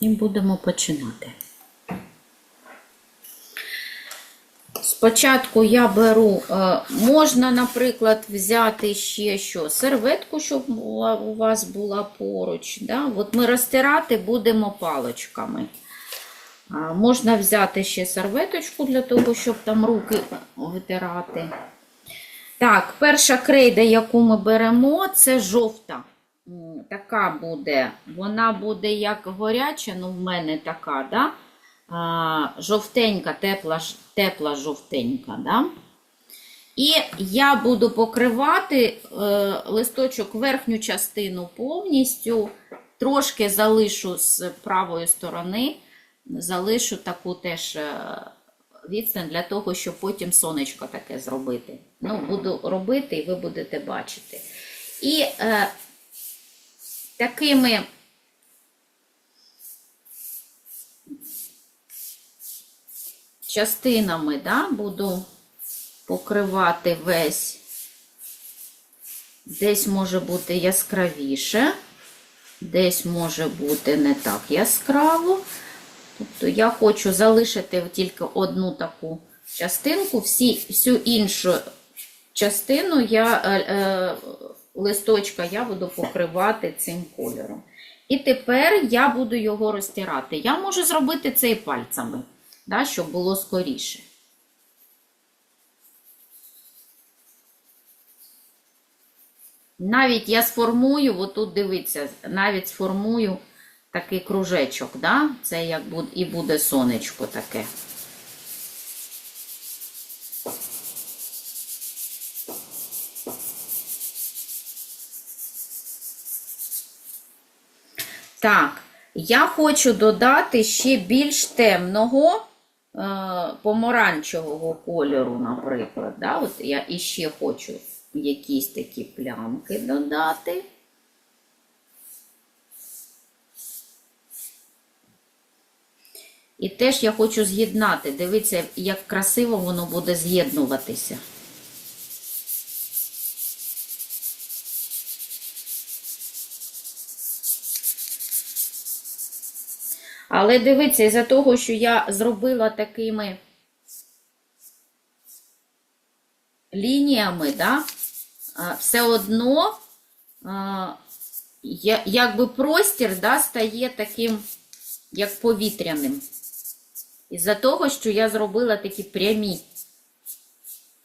І будемо починати. Спочатку я беру, е, можна, наприклад, взяти ще що, серветку, щоб у вас була поруч. Да? От ми розтирати будемо паличками. Можна взяти ще серветочку для того, щоб там руки витирати. Так, перша крейда, яку ми беремо, це жовта. Така буде. Вона буде як горяча, ну в мене така, да? а, жовтенька, тепла, тепла жовтенька. Да? І я буду покривати е, листочок верхню частину повністю, трошки залишу з правої сторони, залишу таку теж е, відстань для того, щоб потім сонечко таке зробити. Ну, буду робити, і ви будете бачити. І е, такими частинами да, буду покривати весь. Десь може бути яскравіше, десь може бути не так яскраво. Тобто я хочу залишити тільки одну таку частинку, всі, всю іншу частину я, е, е, листочка я буду покривати цим кольором. І тепер я буду його розтирати. Я можу зробити це і пальцями, да, щоб було скоріше. Навіть я сформую, отут дивіться, навіть сформую такий кружечок, да? це як буде, і буде сонечко таке. Так, я хочу додати ще більш темного е, помаранчевого кольору, наприклад. Да? От я іще хочу якісь такі плямки додати. І теж я хочу з'єднати. Дивіться, як красиво воно буде з'єднуватися. Але дивіться, із-за того, що я зробила такими лініями, да, все одно якби простір да, стає таким, як повітряним. Із-за того, що я зробила такі прямі.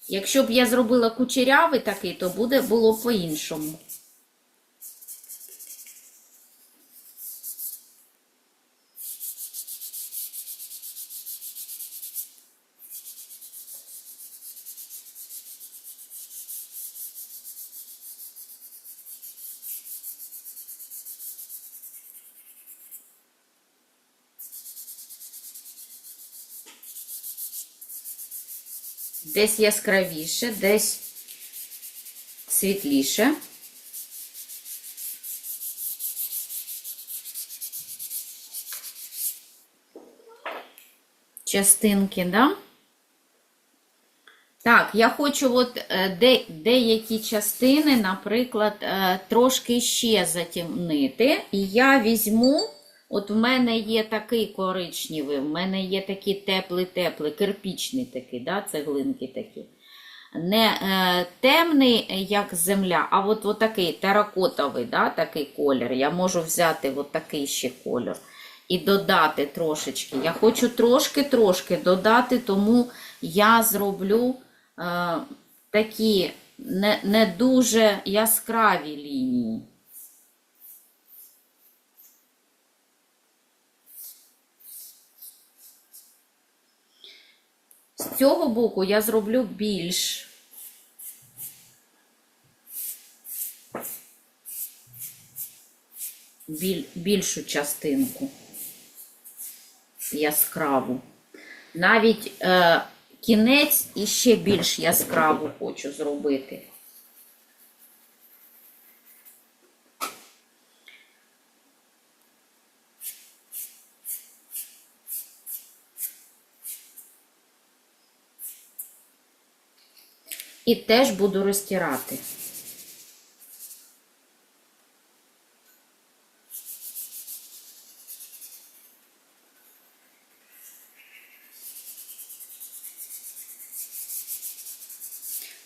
Якщо б я зробила кучерявий такий, то буде було по-іншому. Десь яскравіше, десь світліше. Частинки, да? Так, я хочу от е, де, деякі частини, наприклад, е, трошки ще затемнити. І я візьму, от в мене є такий коричневий, в мене є такий теплий-теплий, кирпічний такий, да, цеглинки такі. Не е, темний, як земля, а от, от такий теракотовий, да, такий колір. Я можу взяти от такий ще колір і додати трошечки. Я хочу трошки-трошки додати, тому я зроблю е, такі не, не дуже яскраві лінії. З цього боку я зроблю більш. Біль, більшу частинку яскраву. Навіть е, кінець іще більш яскраву хочу зробити. І теж буду розтирати.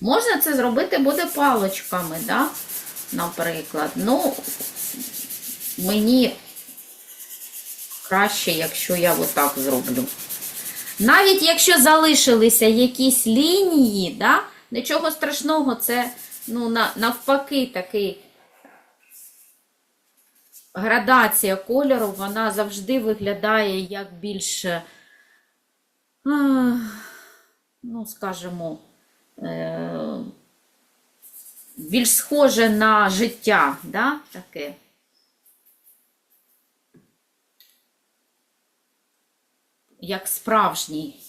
Можна це зробити буде палочками, да? наприклад. Ну, мені краще, якщо я отак зроблю. Навіть якщо залишилися якісь лінії, да? Нічого страшного, це ну, навпаки такий градація кольору, вона завжди виглядає як більш, е, ну, скажімо, е, більш схоже на життя, да, таке. Як справжній.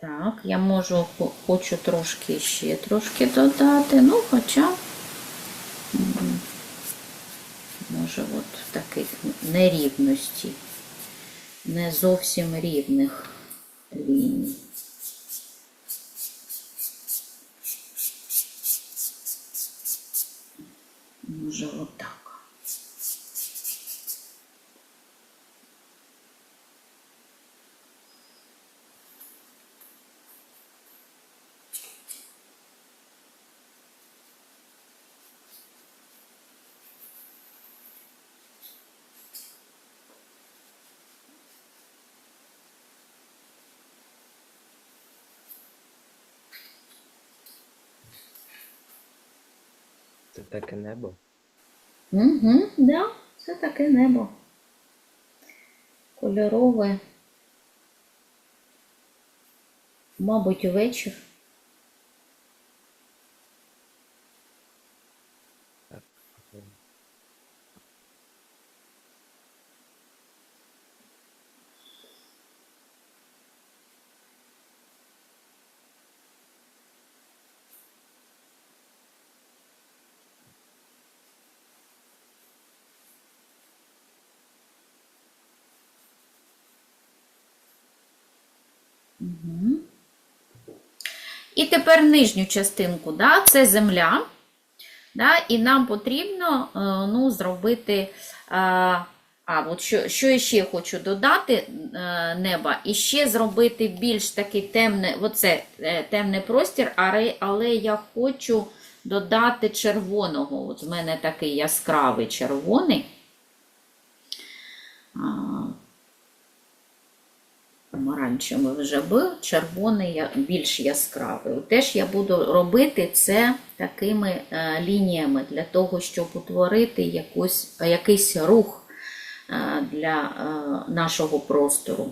Так, я можу, хочу трошки ще трошки додати, ну, хоча, може, от таких нерівностей, не зовсім рівних ліній. Може, отак. Це таке небо. Угу, да, це таке небо. Кольорове. Мабуть, вечір. Так. Угу. І тепер нижню частинку, да, це земля. Да, і нам потрібно е, ну, зробити. е, А, от що, що ще хочу додати е, неба, і ще зробити більш такий темне, оце темний простір, але я хочу додати червоного. От в мене такий яскравий червоний. Помаранчевий вже був, червоний більш яскравий. Теж я буду робити це такими е, лініями для того, щоб утворити якусь, якийсь рух е, для е, нашого простору.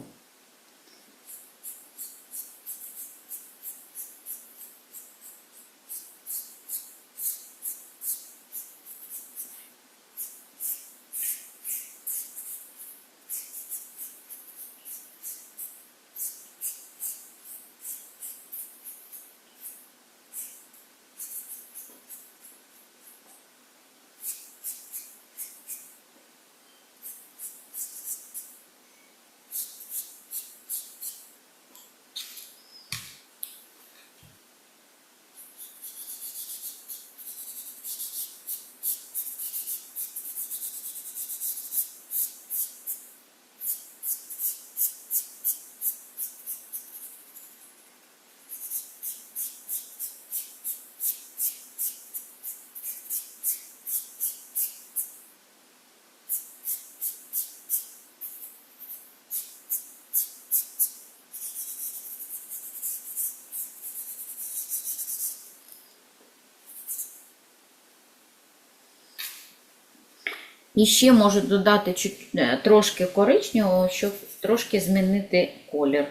І ще можу додати е, трошки коричневого, щоб трошки змінити колір.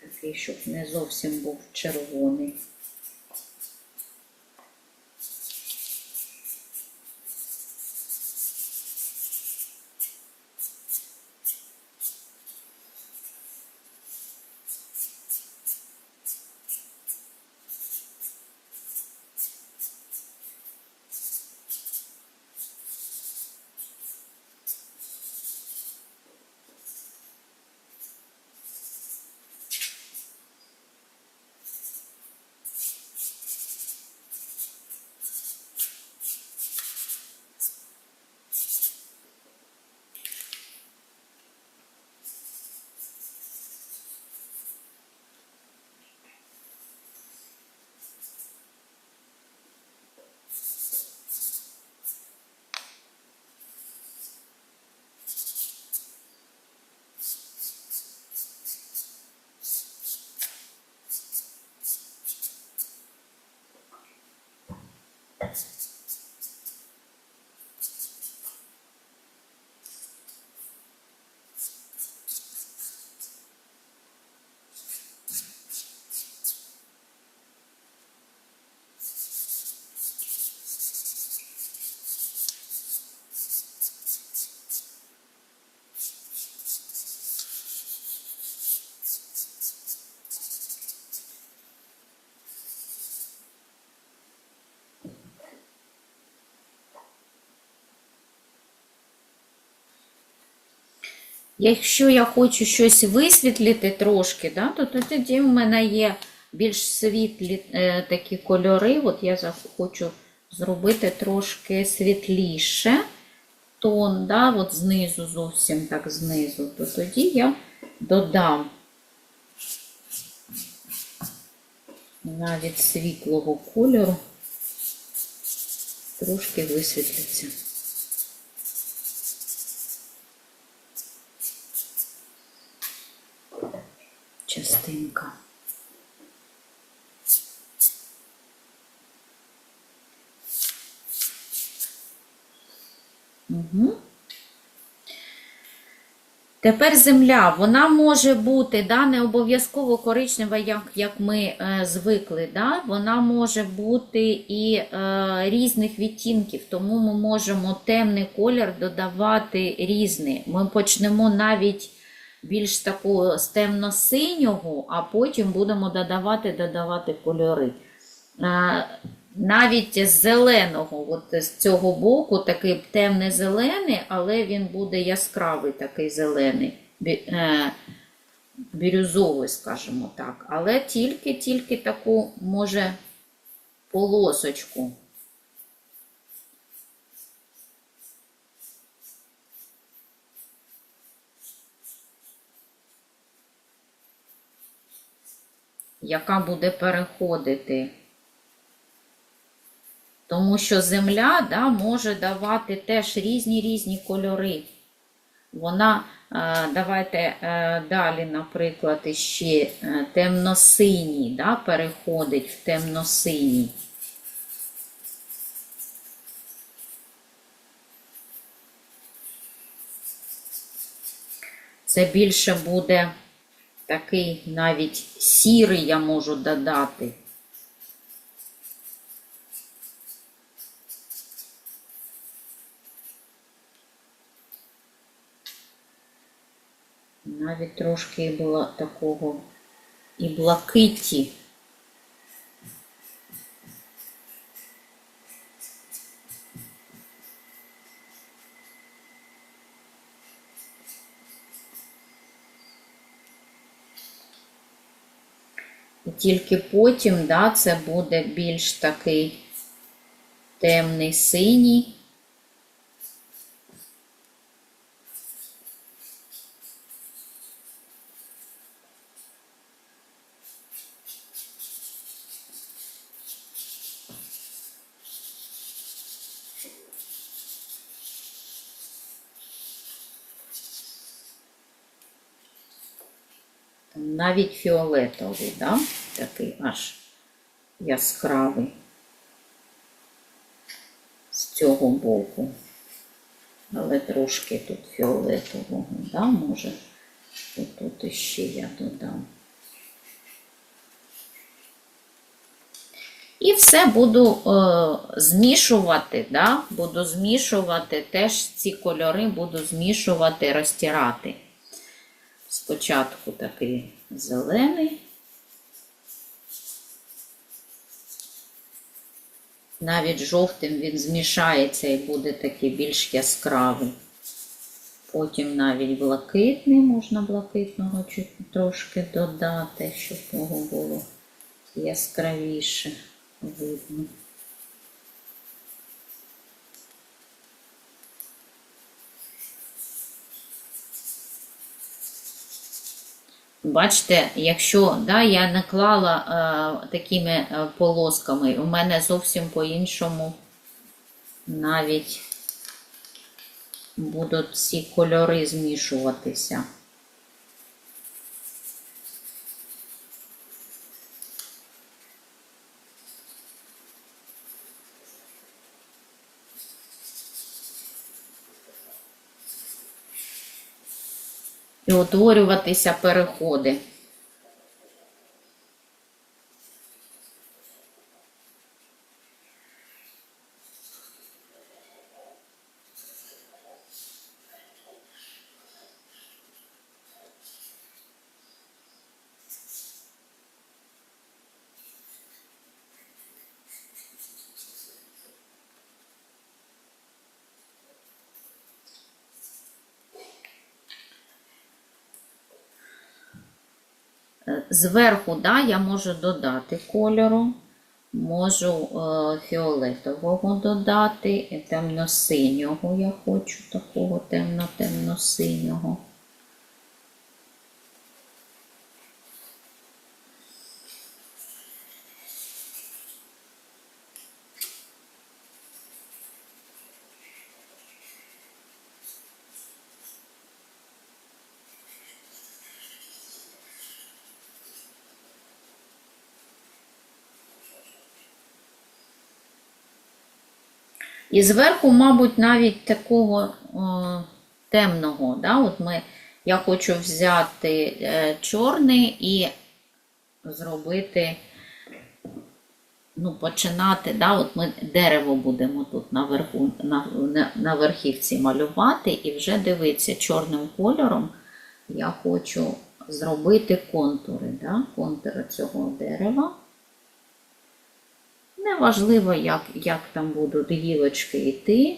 Такий, щоб не зовсім був червоний. Якщо я хочу щось висвітлити трошки, да, то тоді в мене є більш світлі е, такі кольори. От я хочу зробити трошки світліше тон, да, от знизу, зовсім так знизу, то тоді я додам навіть світлого кольору, трошки висвітлиться. Частинка. Угу. Тепер земля, вона може бути да, не обов'язково коричнева, як, як ми е, звикли. Да? Вона може бути і е, різних відтінків, тому ми можемо темний колір додавати різний. Ми почнемо навіть більш такого з темно-синього, а потім будемо додавати, додавати кольори. Навіть з зеленого, от з цього боку, такий темний зелений, але він буде яскравий такий зелений, е, бірюзовий, скажімо так. Але тільки-тільки таку, може, полосочку. Яка буде переходити. Тому що земля да, може давати теж різні різні кольори. Вона, е, давайте е, далі, наприклад, ще е, темно-синій, да, переходить в темно-синій. Це більше буде такий навіть сірий я можу додати. Навіть трошки було такого і блакиті. І тільки потім, да, це буде більш такий темний синій. Навіть фіолетовий, да? Такий аж яскравий з цього боку. Але трошки тут фіолетового, да? може, тут іще я додам. І все буду е, змішувати, да? буду змішувати теж ці кольори, буду змішувати, розтирати. Спочатку такий зелений. Навіть жовтим він змішається і буде такий більш яскравий. Потім навіть блакитний, можна блакитного трошки додати, щоб його було яскравіше видно. Бачите, якщо да, я наклала е, такими е, полосками, у мене зовсім по-іншому навіть будуть ці кольори змішуватися. І утворюватися переходи. Зверху да, я можу додати кольору, можу е, фіолетового додати, темно-синього я хочу, такого темно-темно-синього. І зверху, мабуть, навіть такого е, темного. Да? От ми, я хочу взяти е, чорний і зробити, ну, починати, да? от ми дерево будемо тут наверху, на, на, на верхівці малювати, і вже дивитися чорним кольором. Я хочу зробити контури, да? контури цього дерева. Неважливо, як, як там будуть гілочки йти.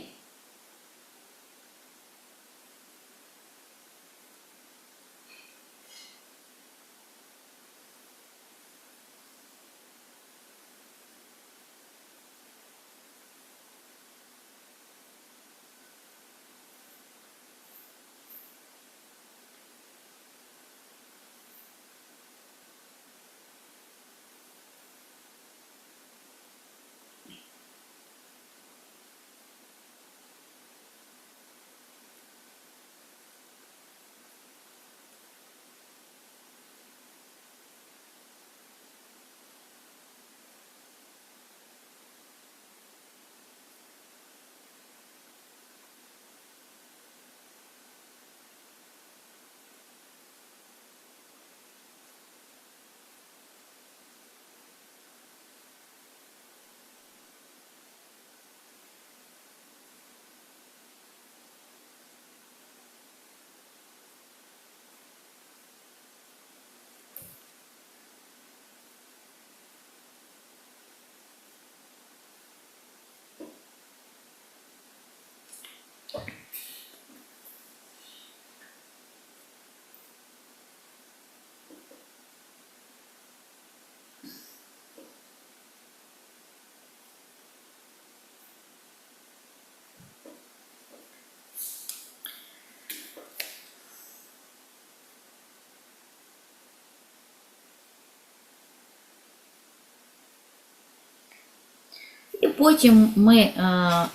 І потім ми е,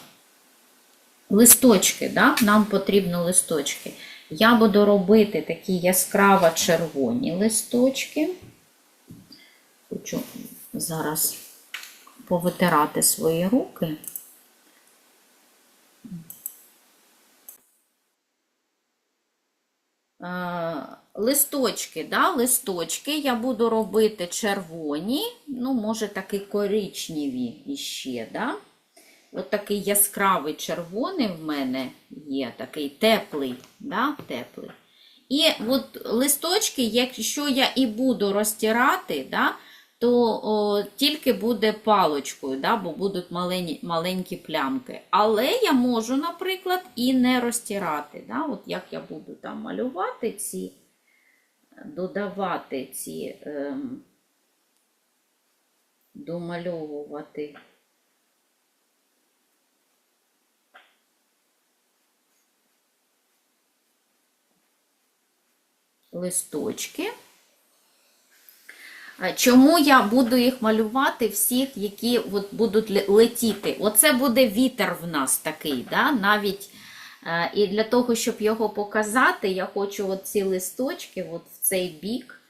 листочки, да? нам потрібно листочки. Я буду робити такі яскраво червоні листочки. Хочу зараз повитирати свої руки. Е, Листочки, да, листочки я буду робити червоні, ну, може, такі коричневі іще, да? От такий яскравий червоний в мене є, такий теплий, да, теплий. І от листочки, якщо я і буду розтирати, да, то о, тільки буде палочкою, да, бо будуть малені, маленькі плямки. Але я можу, наприклад, і не розтирати. Да, от як я буду там малювати ці, додавати ці, ем, домальовувати. Листочки. Чому я буду їх малювати всіх, які от будуть летіти? Оце буде вітер в нас такий, да? навіть е, і для того, щоб його показати, я хочу ці листочки от цей бік,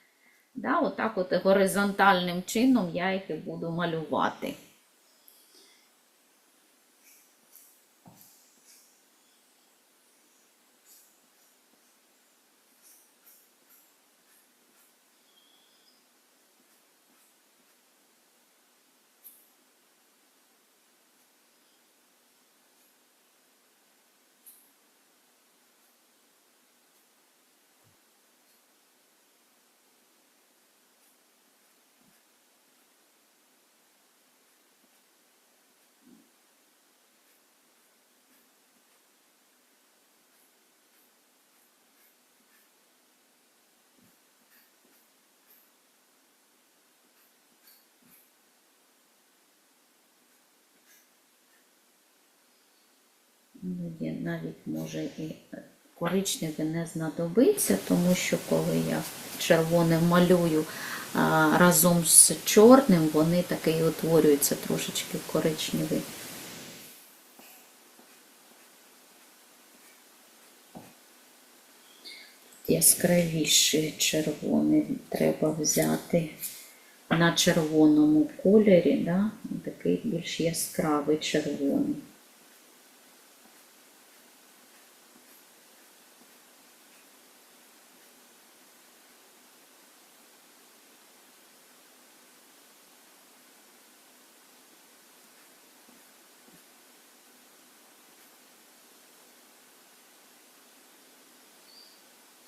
да? отак от горизонтальним чином я їх і буду малювати. Тоді навіть може і коричневий не знадобиться, тому що коли я червоним малюю разом з чорним, вони таки і утворюються трошечки коричневий. Яскравіший червоний треба взяти на червоному кольорі, да? такий більш яскравий червоний.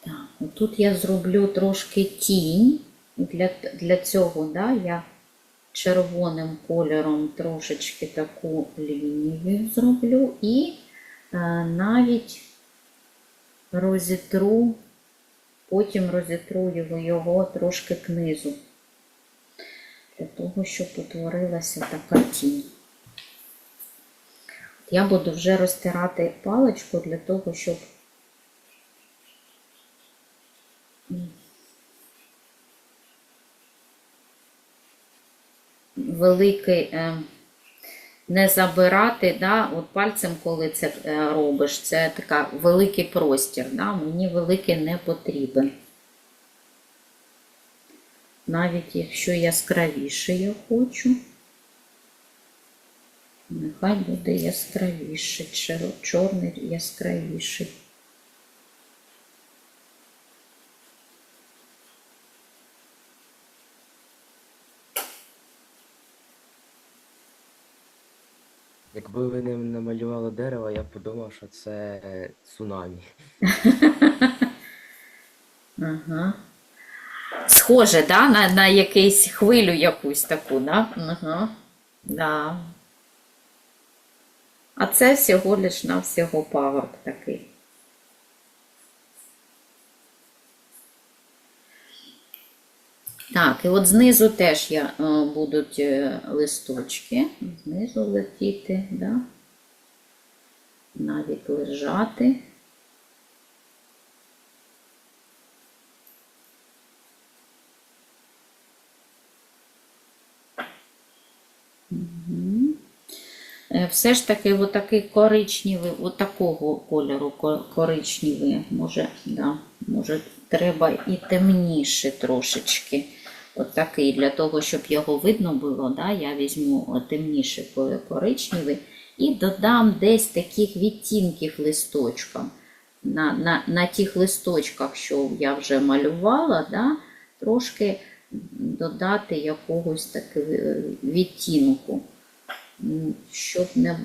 Так, тут я зроблю трошки тінь. Для, для цього да, я червоним кольором трошечки таку лінію зроблю і е, навіть розітру, потім розітру його, трошки к низу, для того, щоб утворилася така тінь. Я буду вже розтирати паличку для того, щоб великий е, не забирати, да, от пальцем, коли це е, робиш, це така великий простір, да, мені великий не потрібен. Навіть якщо яскравіше я хочу, нехай буде яскравіше, чорний яскравіший. Якби ви не намалювали дерево, я б подумав, що це цунамі. Ага. Схоже, да, на, на якусь хвилю якусь таку, да? Ага. Да. А це всього лиш навсього пагорб такий. Так, і от знизу теж я, е, будуть е, листочки. Знизу летіти, да? навіть лежати. Е, Все ж таки, отакий коричневий, отакого кольору ко- коричневий, може, да, може, треба і темніше трошечки. Отакий, для того, щоб його видно було, да, я візьму темніше коричневий і додам десь таких відтінків листочкам. На, на, на тих листочках, що я вже малювала, да, трошки додати якогось такого е, відтінку, щоб не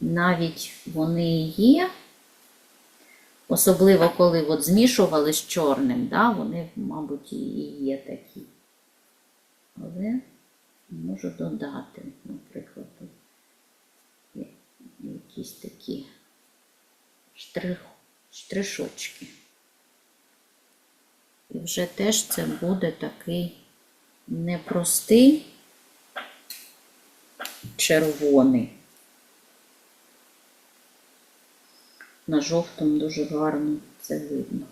навіть вони є, особливо коли от змішували з чорним, да, вони, мабуть, і є такі. Але можу додати, наприклад, якісь такі штрих, штришочки. І вже теж це буде такий непростий червоний. На жовтому дуже гарно це видно.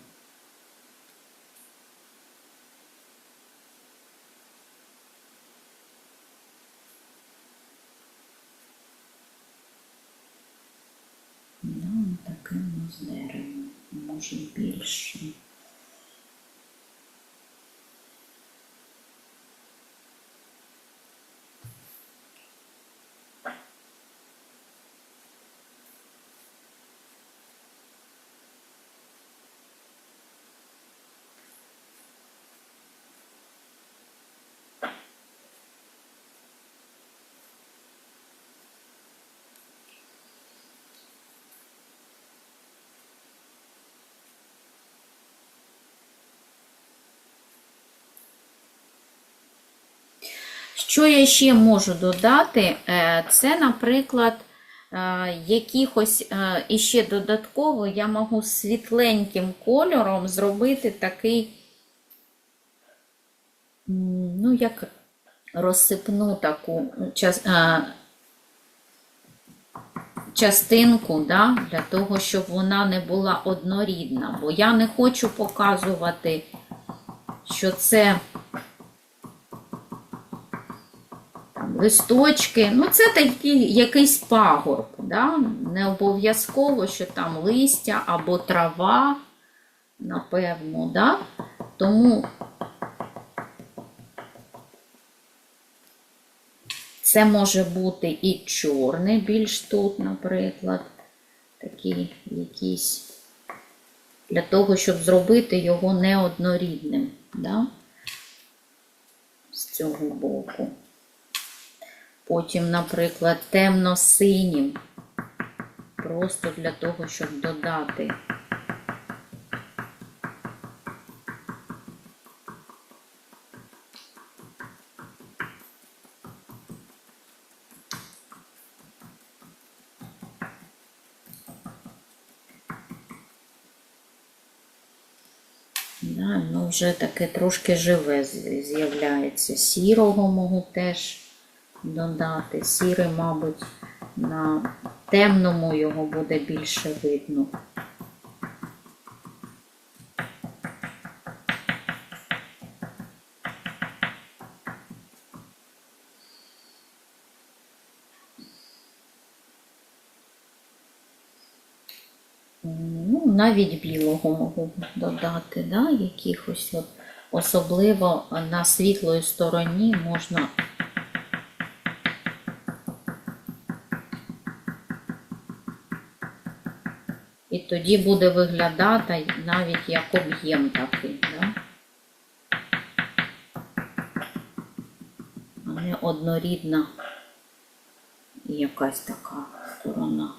Да, таке у нас дерево, може більше. Що я ще можу додати? Е, Це, наприклад, е, якихось е, іще додатково я можу світленьким кольором зробити такий, ну, як розсипну таку частинку, да, для того, щоб вона не була однорідна. Бо я не хочу показувати, що це листочки. Ну, це такий якийсь пагорб. Да? Не обов'язково, що там листя або трава, напевно. Да? Тому це може бути і чорний більш тут, наприклад, такий якийсь, для того, щоб зробити його неоднорідним. Да? З цього боку. Потім, наприклад, темно-синім. Просто для того, щоб додати. Да, ну вже таке трошки живе з'являється. Сірого можу теж додати. Сірий, мабуть, на темному його буде більше видно. Ну, навіть білого можу додати, да? якихось от, особливо на світлої стороні можна І тоді буде виглядати навіть як об'єм такий, да? а не однорідна якась така сторона.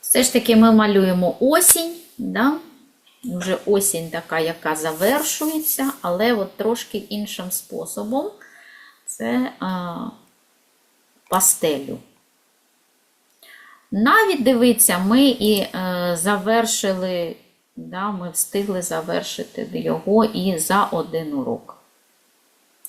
Все ж таки ми малюємо осінь, да? Вже осінь така, яка завершується, але от трошки іншим способом це а, пастелю. Навіть дивіться, ми і е, завершили, да, ми встигли завершити його і за один урок.